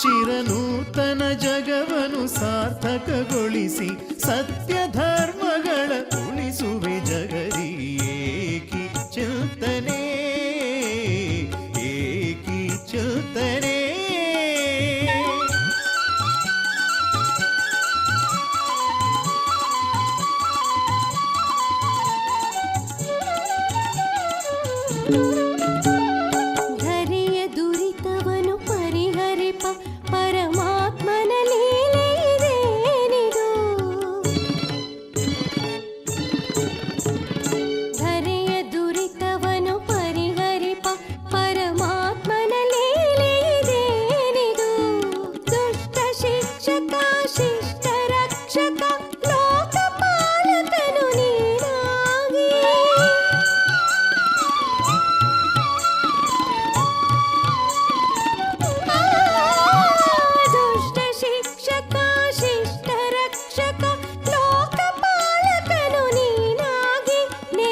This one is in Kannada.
ಚಿರನೂತನ ಜಗವನು ಸಾರ್ಥಕಗೊಳಿಸಿ ಸತ್ಯ ಧರ್ಮಗಳ ಉಳಿಸುವೆ ಜಗರಿ ಏಕಿ ಚಿಲ್ತನೆ ಏಕಿ ಚಿಲ್ತನೆ